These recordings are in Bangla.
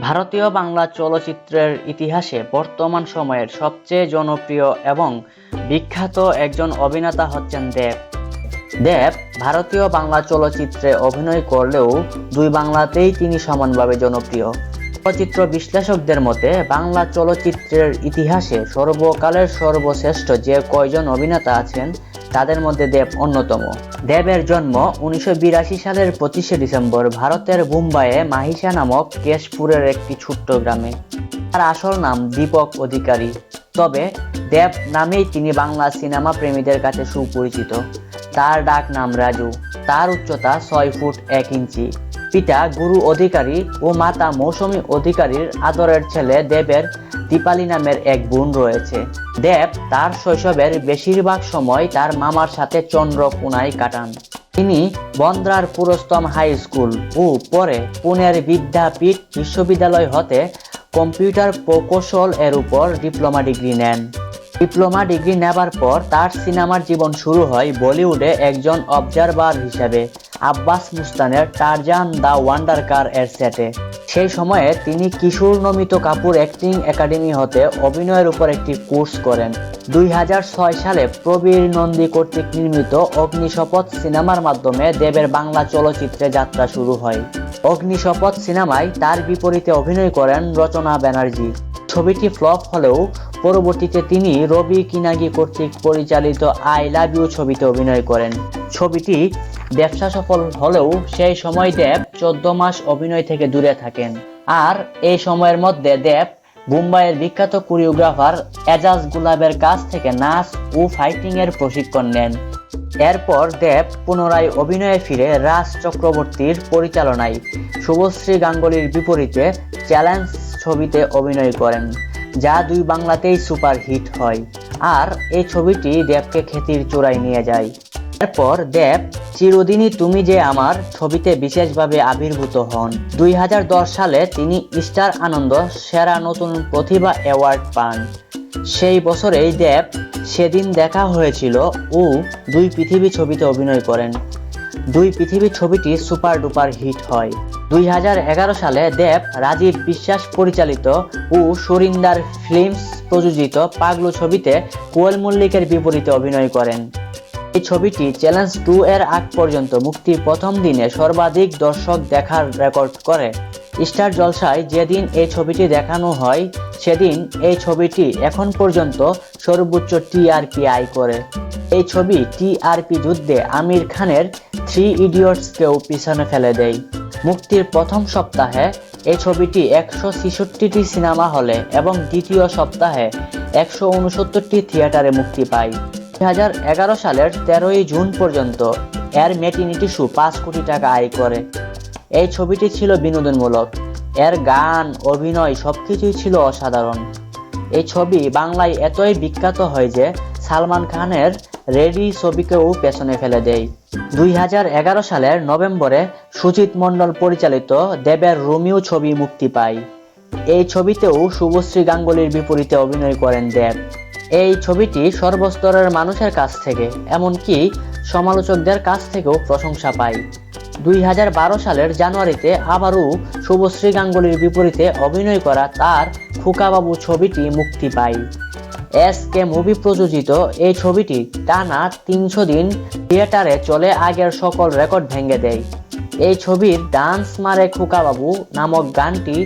ভারতীয় বাংলা চলচ্চিত্রের ইতিহাসে বর্তমান সময়ের সবচেয়ে জনপ্রিয় এবং বিখ্যাত একজন অভিনেতা হচ্ছেন দেব। দেব ভারতীয় বাংলা চলচ্চিত্রে অভিনয় করলেও দুই বাংলাতেই তিনি সমানভাবে জনপ্রিয়। চলচ্চিত্র বিশ্লেষকদের মতে, বাংলা চলচ্চিত্রের ইতিহাসে সর্বকালের সর্বশ্রেষ্ঠ যে কয়জন অভিনেতা আছেন তাদের মধ্যে দেব অন্যতম। দেবের জন্ম উনিশশো বিরাশি সালের পঁচিশে ডিসেম্বর ভারতের মুম্বাইয়ে মাহিসা নামক কেশপুরের একটি ছোট্ট গ্রামে। তার আসল নাম দীপক অধিকারী। তবে দেব নামেই তিনি বাংলা সিনেমা প্রেমীদের কাছে সুপরিচিত। তার ডাক নাম রাজু। তার উচ্চতা ছয় ফুট এক ইঞ্চি। পিতা, গুরু অধিকারী ও মাতা মৌসুমী অধিকারীর আদরের ছেলে দেবের দীপালি নামের এক বোন রয়েছে। দেব তার শৈশবের বেশিরভাগ সময় তার মামার সাথে চন্দ্রপুনায় কাটান। তিনি বন্দ্রার পুরস্তম হাই স্কুল ও পরে পুনের বিদ্যাপীঠ বিশ্ববিদ্যালয় হতে কম্পিউটার প্রকৌশল এর উপর ডিপ্লোমা ডিগ্রি নেন। ডিপ্লোমা ডিগ্রি নেবার পর তার সিনেমার জীবন শুরু হয় বলিউডে একজন অবজারভার হিসেবে। আব্বাস মুস্তানের টারজান দ্য ওয়ান্ডার কার এর সেটে সেই সময়ে তিনি কিশোর নমিত কাপুর অ্যাক্টিং একাডেমি হতে অভিনয়ের উপর একটি কোর্স করেন। দুই হাজার ছয় সালে প্রবীর নন্দী কর্তৃক নির্মিত অগ্নিশপথ সিনেমার মাধ্যমে দেবের বাংলা চলচ্চিত্রে যাত্রা শুরু হয়। অগ্নিশপথ সিনেমায় তার বিপরীতে অভিনয় করেন রচনা ব্যানার্জি। ছবিটি ফ্লপ হলেও পরবর্তীতে তিনি রবি কিনাগি কর্তৃক পরিচালিত আই লাভ ইউ ছবিতে অভিনয় করেন। ছবিটি ব্যবসা সফল হলেও সেই সময় দেব চোদ্দ মাস অভিনয় থেকে দূরে থাকেন। আর এই সময়ের মধ্যে দেব মুম্বাইয়ের বিখ্যাত কোরিওগ্রাফার এজাজ গুলাবের কাছ থেকে নাচ ও ফাইটিং এর প্রশিক্ষণ নেন। এরপর দেব পুনরায় অভিনয়ে ফিরে রাজ চক্রবর্তীর পরিচালনায় শুভশ্রী গাঙ্গুলির বিপরীতে চ্যালেঞ্জ ছবিতে অভিনয় করেন, যা দুই বাংলাতেই সুপার হিট হয়। আর এই ছবিটি দেবকে খ্যাতির চূড়ায় নিয়ে যায়। এরপর দেব, চিরদিনই তুমি যে আমার ছবিতে বিশেষভাবে আবির্ভূত হন। দুই হাজার দশ সালে তিনি স্টার আনন্দ সেরা নতুন প্রতিভা অ্যাওয়ার্ড পান। সেই বছরেই দেব সেদিন দেখা হয়েছিল ও দুই পৃথিবী ছবিতে অভিনয় করেন। দুই পৃথিবী ছবিটি সুপার ডুপার হিট হয়। দুই হাজার এগারো সালে দেব, রাজীব বিশ্বাস পরিচালিত ও সরিন্দার ফিল্মস প্রযোজিত পাগলু ছবিতে কোয়েল মল্লিকের বিপরীতে অভিনয় করেন। এই ছবিটি চ্যালেঞ্জ টু এর আগ পর্যন্ত মুক্তির প্রথম দিনে সর্বাধিক দর্শক দেখার রেকর্ড করে। স্টার জলসায় যেদিন এই ছবিটি দেখানো হয়, সেদিন এই ছবিটি এখন পর্যন্ত সর্বোচ্চ টিআরপি আয় করে। এই ছবি টিআরপি যুদ্ধে আমির খানের থ্রি ইডিয়টসকেও পিছনে ফেলে দেয়। মুক্তির প্রথম সপ্তাহে এই ছবিটি একশো ছেষট্টিটি সিনেমা হলে এবং দ্বিতীয় সপ্তাহে একশো উনসত্তরটি থিয়েটারে মুক্তি পায়। দুই হাজার এগারো সালের তেরোই জুন পর্যন্ত এর মেটিনিটি শু পাঁচ কোটি টাকা আয় করে। এই ছবিটি ছিল বিনোদনমূলক। এর গান, অভিনয় সবকিছুই ছিল অসাধারণ। এই ছবি বাংলায় এতই বিখ্যাত হয় যে সালমান খানের রেডি ছবিকেও পেছনে ফেলে দেয়। দুই সালের নভেম্বরে সুজিত মণ্ডল পরিচালিত দেবের রোমিও ছবি মুক্তি পায়। এই ছবিতেও শুভশ্রী গাঙ্গুলির বিপরীতে অভিনয় করেন দেব। এই ছবিটি সর্বস্তরের মানুষের কাছ থেকে, এমনকি সমালোচকদের কাছ থেকেও প্রশংসা পায়। দুই হাজার বারো সালের জানুয়ারিতে আবারও শুভশ্রী গাঙ্গুলির বিপরীতে অভিনয় করা তার খুকাবাবু ছবিটি মুক্তি পায়। এস কে মুভি প্রযোজিত এই ছবিটি টানা তিনশো দিন থিয়েটারে চলে আগের সকল রেকর্ড ভেঙে দেয়। এই ছবির ডান্স মারে খুকাবাবু নামক গানটি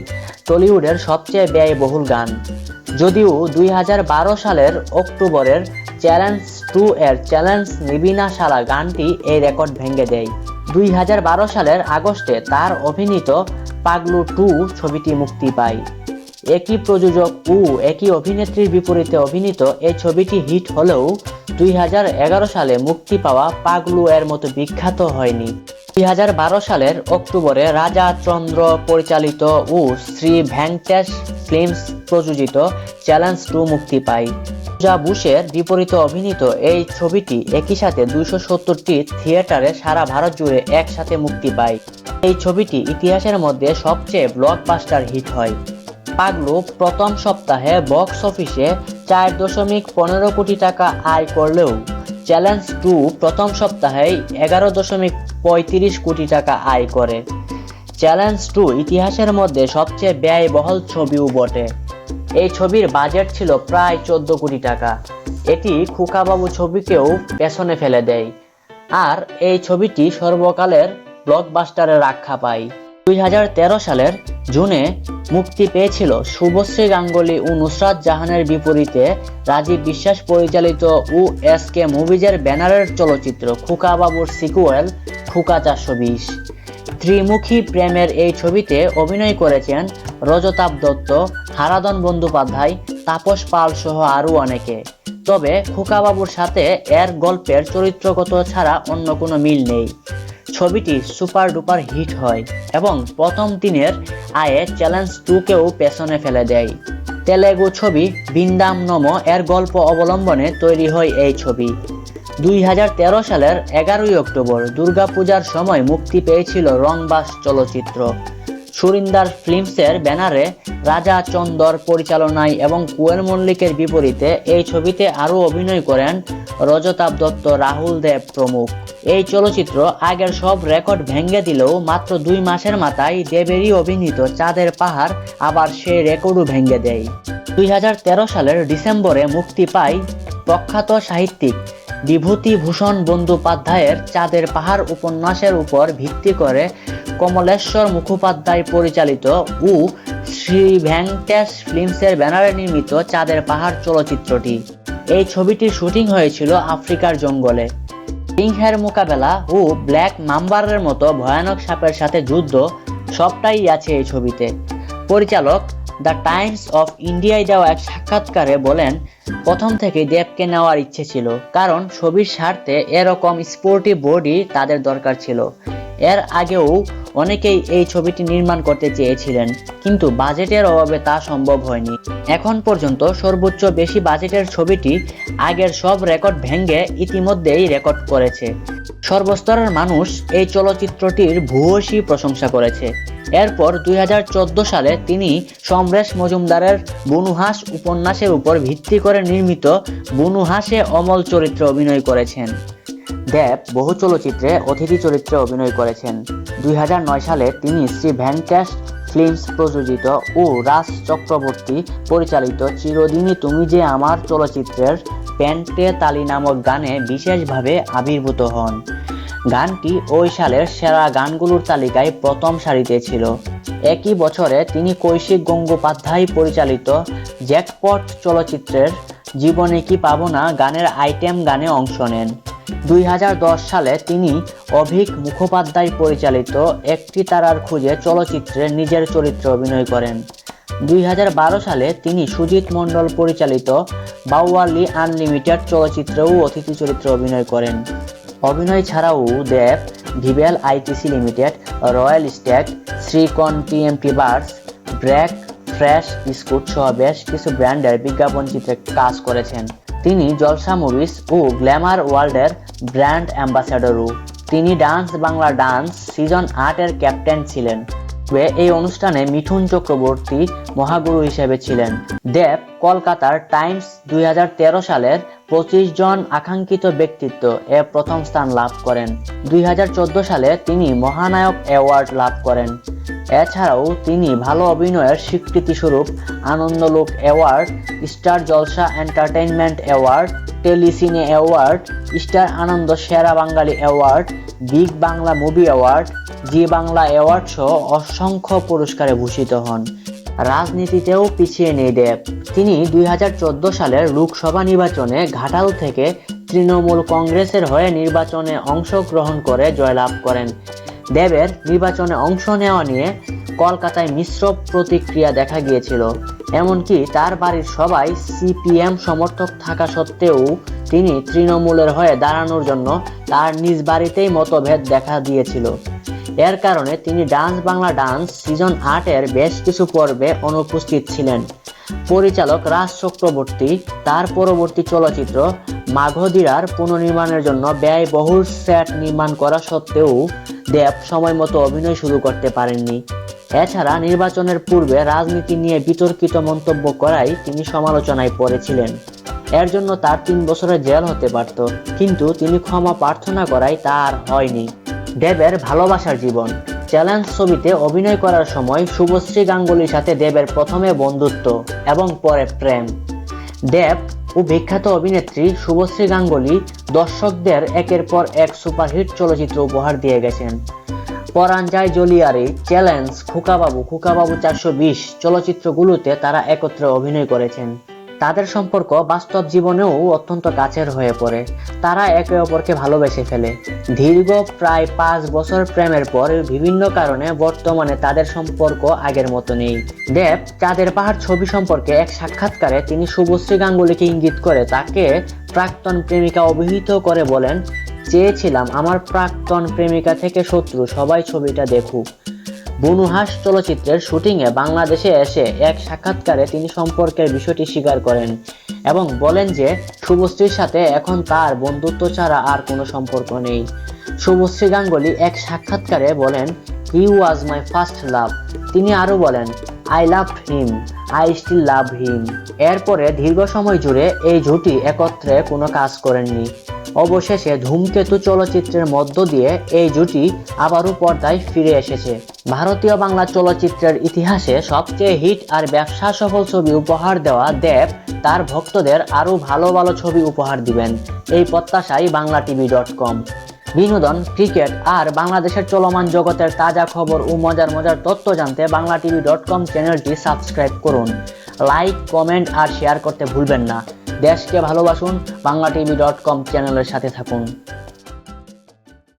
টলিউডের সবচেয়ে ব্যয়বহুল গান। যদিও দুই হাজার বারো সালের অক্টোবরের চ্যালেঞ্জ টু এর চ্যালেঞ্জ নিবিনা সারা গানটি এই রেকর্ড ভেঙে দেয়। দুই হাজার বারো সালের আগস্টে তার অভিনীত পাগলু টু ছবিটি মুক্তি পায়। একই প্রযোজক ও একই অভিনেত্রীর বিপরীতে অভিনীত এই ছবিটি হিট হলেও দুই হাজার এগারো সালে মুক্তি পাওয়া পাগলু এর মতো বিখ্যাত হয়নি। দুই হাজার বারো সালের অক্টোবরে রাজা চন্দ্র পরিচালিত ও শ্রী ভেঙ্কটেশ ফিল্মস প্রযোজিত চ্যালেঞ্জ টু মুক্তি পায়। পূজা বুশের বিপরীতে অভিনীত এই ছবিটি একই সাথে দুইশো সত্তরটি থিয়েটারে সারা ভারত জুড়ে একসাথে মুক্তি পায়। এই ছবিটি ইতিহাসের মধ্যে সবচেয়ে ব্লকবাস্টার হিট হয়। পাগলু প্রথম সপ্তাহে বক্স অফিসে চার দশমিক পনেরো কোটি টাকা আয় করলেও চ্যালেঞ্জ টু প্রথম সপ্তাহেই এগারো দশমিক পঁয়ত্রিশ কোটি টাকা আয় করে। চ্যালেঞ্জ টু ইতিহাসের মধ্যে সবচেয়ে ব্যয়বহুল ছবিও বটে। এই ছবির বাজেট ছিল প্রায় চোদ্দ কোটি টাকা। এটি খুকাবাবু ছবিকেও পেছনে ফেলে দেয়। আর এই ছবিটি সর্বকালের ব্লকবাস্টারের আখ্যা পায়। দুই হাজার তেরো সালের জুনে মুক্তি পেয়েছিল শুভশ্রী গাঙ্গুলি ও নুসরাত জাহানের বিপরীতে রাজীব বিশ্বাস পরিচালিত ও এস কে মুভিজের ব্যানারের চলচ্চিত্র খুকাবাবুর সিকুয়েল খুকা চারশো বিশ। ত্রিমুখী প্রেমের এই ছবিতে অভিনয় করেছেন রজতাভ দত্ত হারাদন বন্দ্যোপাধ্যায়, তাপস পাল সহ আরও অনেকে। তবে খোকাবাবুর সাথে এর গল্পের চরিত্রগত ছাড়া অন্য কোনো মিল নেই। ছবিটি সুপার ডুপার হিট হয় এবং প্রথম দিনের আয়ে চ্যালেঞ্জ টুকেও পেছনে ফেলে দেয়। তেলেগু ছবি বিন্দাম নম এর গল্প অবলম্বনে তৈরি হয় এই ছবি। দুই হাজার তেরো সালের এগারোই অক্টোবর দুর্গাপূজার সময় মুক্তি পেয়েছিল রংবাস চলচ্চিত্র। সুরিন্দার ফিল্মসের ব্যানারে রাজা চন্দর পরিচালনায় এবং কুয়েল মল্লিকের বিপরীতে এই ছবিতে আরও অভিনয় করেন রজতাভ দত্ত, রাহুল দেব প্রমুখ। এই চলচ্চিত্র আগের সব রেকর্ড ভেঙে দিলেও মাত্র দুই মাসের মাথায় দেবেরই অভিনীত চাঁদের পাহাড় আবার সেই রেকর্ডও ভেঙে দেয়। দুই হাজার তেরো সালের ডিসেম্বরে মুক্তি পায় প্রখ্যাত সাহিত্যিক বিভূতিভূষণ বন্দ্যোপাধ্যায়ের চাঁদের পাহাড় উপন্যাসের উপর ভিত্তি করে কমলেশ্বর মুখোপাধ্যায় পরিচালিত ও শ্রী ভেঙ্কটেশ ফিল্মসের ব্যানারে নির্মিত চাঁদের পাহাড় চলচ্চিত্রটি। এই ছবিটির শুটিং হয়েছিল আফ্রিকার জঙ্গলে। সিংহের মোকাবেলা ও ব্ল্যাক মাম্বারের মতো ভয়ানক সাপের সাথে যুদ্ধ সবটাই আছে এই ছবিতে। পরিচালক দ্য টাইমস অফ ইন্ডিয়ায় দেওয়া এক সাক্ষাৎকারে বলেন, প্রথম থেকে দেবকে নেওয়ার ইচ্ছে ছিল, কারণ ছবির স্বার্থে এরকম স্পোর্টি বডি তাদের দরকার ছিল। এর আগেও অনেকেই এই ছবিটি নির্মাণ করতে চেয়েছিলেন, কিন্তু বাজেটের অভাবে তা সম্ভব হয়নি। এখন পর্যন্ত সর্বোচ্চ বেশি বাজেটের ছবিটি আগের সব রেকর্ড ভেঙে ইতিমধ্যেই রেকর্ড করেছে। সর্বস্তরের মানুষ এই চলচ্চিত্রটির ভূয়সী প্রশংসা করেছে। এরপর দুই হাজার চোদ্দ সালে তিনি সমরেশ মজুমদারের বনুহাস উপন্যাসের উপর ভিত্তি করে নির্মিত বনুহাসে অমল চরিত্রে অভিনয় করেছেন। দেব বহু চলচ্চিত্রে অতিথি চরিত্রে অভিনয় করেছেন। দুই হাজার নয় সালে তিনি শ্রী ভেঙ্কটেশ ফিল্মস প্রযোজিত ও রাজ চক্রবর্তী পরিচালিত চিরদিনই তুমি যে আমার চলচ্চিত্রের প্যান্টে তালি নামক গানে বিশেষভাবে আবির্ভূত হন। গানটি ওই সালের সেরা গানগুলোর তালিকায় প্রথম সারিতে ছিল। একই বছরে তিনি কৌশিক গঙ্গোপাধ্যায় পরিচালিত জ্যাকপট চলচ্চিত্রের জীবনে কি পাবো না গানের আইটেম গানে অংশ নেন। দুই হাজার দশ সালে তিনি অভিক মুখোপাধ্যায় পরিচালিত একটি তারার খুঁজে চলচ্চিত্রে নিজের চরিত্রে অভিনয় করেন। দুই হাজার বারো সালে তিনি সুজিত মণ্ডল পরিচালিত বাউয়ালি আনলিমিটেড চলচ্চিত্রেও অতিথি চরিত্রে অভিনয় করেন। অভিনয় ছাড়াও Dev, Vivel ITC limited, Royal Stag শ্রীকন TMT bars, BRAC, fresh biscuit সহ বেশ কিছু ব্র্যান্ডের বিজ্ঞাপন চিত্রে কাজ করেছেন। তিনি জলসা মুভিস ও গ্ল্যামার ওয়ার্ল্ডের ব্র্যান্ড অ্যাম্বাসাডরও। তিনি ডান্স বাংলা ডান্স সিজন আটের ক্যাপ্টেন ছিলেন এই অনুষ্ঠানে মিঠুন চক্রবর্তী মহাগুরু হিসেবে ছিলেন। দেব কলকাতার টাইমস দুই হাজার তেরো সালের পঁচিশ জন আকাঙ্ক্ষিত ব্যক্তিত্ব এ প্রথম স্থান লাভ করেন। দুই হাজার চোদ্দ সালে তিনি মহানায়ক অ্যাওয়ার্ড লাভ করেন। এছাড়াও তিনি ভালো অভিনয়ের স্বীকৃতিস্বরূপ Anandalok award, star Jalsha entertainment award, telecine award, star Ananda Sera Bangali award, big Bangla movie award, Zee Bangla award সহ অসংখ্য পুরস্কারে ভূষিত হন। রাজনীতিতেও পিছিয়ে নেই দেব। তিনি দুই হাজার চোদ্দ সালের লোকসভা নির্বাচনে ঘাটাল থেকে তৃণমূল কংগ্রেসের হয়ে নির্বাচনে অংশগ্রহণ করে জয়লাভ করেন। দেবের নির্বাচনে অংশ নেওয়া নিয়ে কলকাতায় মিশ্র প্রতিক্রিয়া দেখা গিয়েছিল। এমনকি তার বাড়ির সবাই সিপিএম সমর্থক থাকা সত্ত্বেও তিনি তৃণমূলের হয়ে দাঁড়ানোর জন্য তার নিজ বাড়িতেই মতভেদ দেখা দিয়েছিল। এর কারণে তিনি ডান্স বাংলা ডান্স সিজন আটের বেশ কিছু পর্বে অনুপস্থিত ছিলেন। পরিচালক রাজ চক্রবর্তী, তার পরবর্তী চলচ্চিত্র মাঘদিরার পুনর্নির্মাণের জন্য ব্যয়বহুল সেট নির্মাণ করা সত্ত্বেও দেব সময় মতো অভিনয় শুরু করতে পারেননি। এছাড়া নির্বাচনের পূর্বে রাজনীতি নিয়ে বিতর্কিত মন্তব্য করায় তিনি সমালোচনায় পড়েছিলেন। এর জন্য তার তিন বছরের জেল হতে পারত, কিন্তু তিনি ক্ষমা প্রার্থনা করায় তা আর হয়নি। দেবের ভালোবাসার জীবন। চ্যালেঞ্জ ছবিতে অভিনয় করার সময় শুভশ্রী গাঙ্গুলির সাথে দেবের প্রথমে বন্ধুত্ব এবং পরে প্রেম। দেব ও বিখ্যাত অভিনেত্রী শুভশ্রী গাঙ্গুলি দর্শকদের একের পর এক সুপারহিট চলচ্চিত্র উপহার দিয়ে গেছেন। পরাণ যায় জলিয়ারি চ্যালেঞ্জ খুকাবাবু খুকাবাবু চারশো বিশ চলচ্চিত্রগুলোতে তারা একত্রে অভিনয় করেছেন। তাদের সম্পর্ক বাস্তব জীবনেও অত্যন্ত কাছের হয়ে পড়ে। তারা একে অপরকে ভালোবেসে ফেলে। দীর্ঘ প্রায় পাঁচ বছর প্রেমের পর বিভিন্ন কারণে বর্তমানে তাদের সম্পর্ক আগের মতো নেই। দেব চাঁদের পাহাড় ছবি সম্পর্কে এক সাক্ষাৎকারে তিনি শুভশ্রী গাঙ্গুলিকে ইঙ্গিত করে তাকে প্রাক্তন প্রেমিকা অভিহিত করে বলেন, চেয়েছিলাম আমার প্রাক্তন প্রেমিকা থেকে শত্রু, সবাই ছবিটা দেখুক। বনুহাস চলচ্চিত্রের শুটিংয়ে বাংলাদেশে এসে এক সাক্ষাৎকারে তিনি সম্পর্কের বিষয়টি স্বীকার করেন এবং বলেন যে, শুভশ্রীর সাথে এখন তার বন্ধুত্ব ছাড়া আর কোনো সম্পর্ক নেই। শুভশ্রী গাঙ্গুলি এক সাক্ষাৎকারে বলেন হি ওয়াজ মাই ফার্স্ট লাভ তিনি আরও বলেন I love him I still love him এরপরে দীর্ঘ সময় জুড়ে এই জুটি একত্রে কোনো কাজ করেননি। অবশেষে ধূমকেতু চলচ্চিত্রের মধ্য দিয়ে এই জুটি আবারও পর্দায় ফিরে এসেছে। ভারতীয় বাংলা চলচ্চিত্রের ইতিহাসে সবচেয়ে হিট আর ব্যবসা সফল ছবি উপহার দেওয়া দেব তার ভক্তদের আরও ভালো ভালো ছবি উপহার দিবেন। এই প্রত্যাশাই বাংলা টিভি ডট কম। বিনোদন, ক্রিকেট আর বাংলাদেশের চলমান জগতের তাজা খবর ও মজার মজার তথ্য জানতে বাংলা টিভি ডট কম চ্যানেলটি সাবস্ক্রাইব করুন। লাইক, কমেন্ট আর শেয়ার করতে ভুলবেন না। দেশকে ভালোবাসুন বাংলা টিভি ডট কম চ্যানেলের সাথে থাকুন।